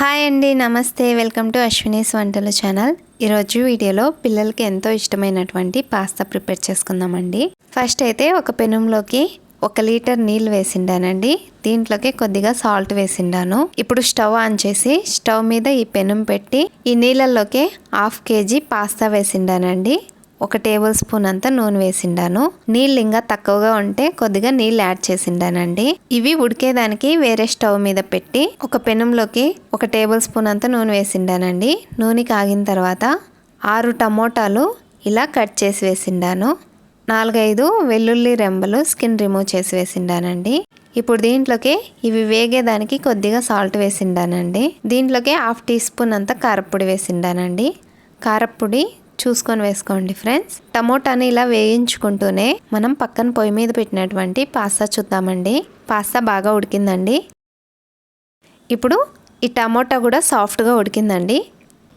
Hi అండి నమస్తే. Welcome to Ashwini's వంటల ఛానల్. ఈరోజు వీడియోలో పిల్లలకి ఎంతో ఇష్టమైనటువంటి పాస్తా ప్రిపేర్ చేసుకుందామండి. ఫస్ట్ అయితే ఒక పెనంలోకి ఒక లీటర్ నీళ్ళు వేసిండానండి. దీంట్లోకి కొద్దిగా సాల్ట్ వేసిండాను. ఇప్పుడు స్టవ్ ఆన్ చేసి స్టవ్ మీద ఈ పెనం పెట్టి ఈ నీళ్ళల్లోకి హాఫ్ కేజీ పాస్తా వేసిండానండి. ఒక టేబుల్ స్పూన్ అంతా నూనె వేసిండాను. నీళ్ళు ఇంకా తక్కువగా ఉంటే కొద్దిగా నీళ్ళు యాడ్ చేసిండానండి. ఇవి ఉడికేదానికి వేరే స్టవ్ మీద పెట్టి ఒక పెనంలోకి ఒక టేబుల్ స్పూన్ అంతా నూనె వేసిండానండి. నూనె కాగిన తర్వాత ఆరు టమోటాలు ఇలా కట్ చేసి వేసిండాను. నాలుగైదు వెల్లుల్లి రెంబలు స్కిన్ రిమూవ్ చేసి వేసిండానండి. ఇప్పుడు దీంట్లోకి ఇవి వేగేదానికి కొద్దిగా సాల్ట్ వేసిండానండి. దీంట్లోకి హాఫ్ టీ స్పూన్ అంతా కారపొడి వేసిండానండి. కారప్పొడి చూసుకొని వేసుకోండి ఫ్రెండ్స్. టమోటాని ఇలా వేయించుకుంటూనే మనం పక్కన పొయ్యి మీద పెట్టినటువంటి పాస్తా చూద్దామండి. పాస్తా బాగా ఉడికిందండి. ఇప్పుడు ఈ టమోటా కూడా సాఫ్ట్గా ఉడికిందండి.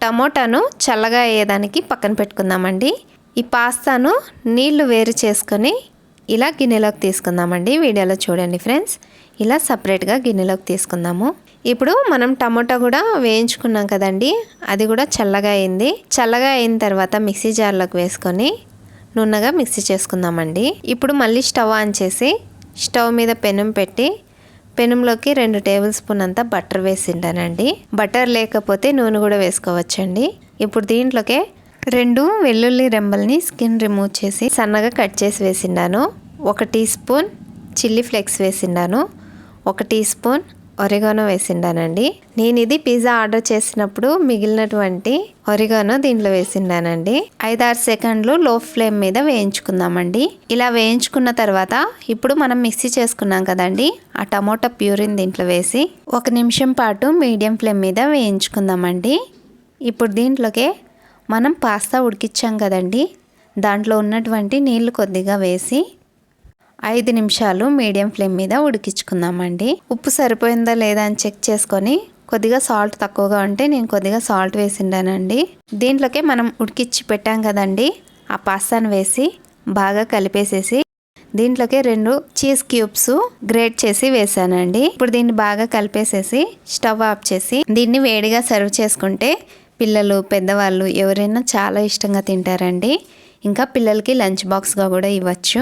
టమోటాను చల్లగా అయ్యేదానికి పక్కన పెట్టుకుందామండి. ఈ పాస్తాను నీళ్ళు వేరు చేసుకొని ఇలా గిన్నెలోకి తీసుకుందామండి. వీడియోలో చూడండి ఫ్రెండ్స్. ఇలా సపరేట్గా గిన్నెలోకి తీసుకుందాము. ఇప్పుడు మనం టమోటా కూడా వేయించుకున్నాం కదండి. అది కూడా చల్లగా అయింది. చల్లగా అయిన తర్వాత మిక్సీ జార్లోకి వేసుకొని నున్నగా మిక్సీ చేసుకుందామండి. ఇప్పుడు మళ్ళీ స్టవ్ ఆన్ చేసి స్టవ్ మీద పెనం పెట్టి పెనంలోకి రెండు టేబుల్ స్పూన్ అంతా బటర్ వేసిండానండి బటర్ లేకపోతే నూనె కూడా వేసుకోవచ్చండి. ఇప్పుడు దీంట్లోకే రెండు వెల్లుల్లి రెంబల్ని స్కిన్ రిమూవ్ చేసి సన్నగా కట్ చేసి వేసిండాను ఒక టీ స్పూన్ చిల్లీ ఫ్లేక్స్ వేసిండాను ఒక టీ స్పూన్ ఒరిగానో వేసిండానండి. నేను ఇది పిజ్జా ఆర్డర్ చేసినప్పుడు మిగిలినటువంటి ఒరిగానో దీంట్లో వేసిండానండి. ఐదారు సెకండ్లు లో ఫ్లేమ్ మీద వేయించుకుందామండి. ఇలా వేయించుకున్న తర్వాత ఇప్పుడు మనం మిక్సీ చేసుకున్నాం కదండి. ఆ టమోటా ప్యూరిన్ దీంట్లో వేసి ఒక నిమిషం పాటు మీడియం ఫ్లేమ్ మీద వేయించుకుందామండి. ఇప్పుడు దీంట్లోకే మనం పాస్తా ఉడికిచ్చాం కదండి. దాంట్లో ఉన్నటువంటి నీళ్ళు కొద్దిగా వేసి ఐదు నిమిషాలు మీడియం ఫ్లేమ్ మీద ఉడికించుకుందామండి. ఉప్పు సరిపోయిందా లేదా అని చెక్ చేసుకొని కొద్దిగా సాల్ట్ తక్కువగా ఉంటే నేను కొద్దిగా సాల్ట్ వేసిండానండి. దీంట్లోకే మనం ఉడికిచ్చి పెట్టాం కదండి. ఆ పాస్తాను వేసి బాగా కలిపేసేసి దీంట్లోకి రెండు చీజ్ క్యూబ్స్ గ్రేట్ చేసి వేసానండి. ఇప్పుడు దీన్ని బాగా కలిపేసేసి స్టవ్ ఆఫ్ చేసి దీన్ని వేడిగా సర్వ్ చేసుకుంటే పిల్లలు పెద్దవాళ్ళు ఎవరైనా చాలా ఇష్టంగా తింటారండి. ఇంకా పిల్లలకి లంచ్ బాక్స్గా కూడా ఇవ్వచ్చు.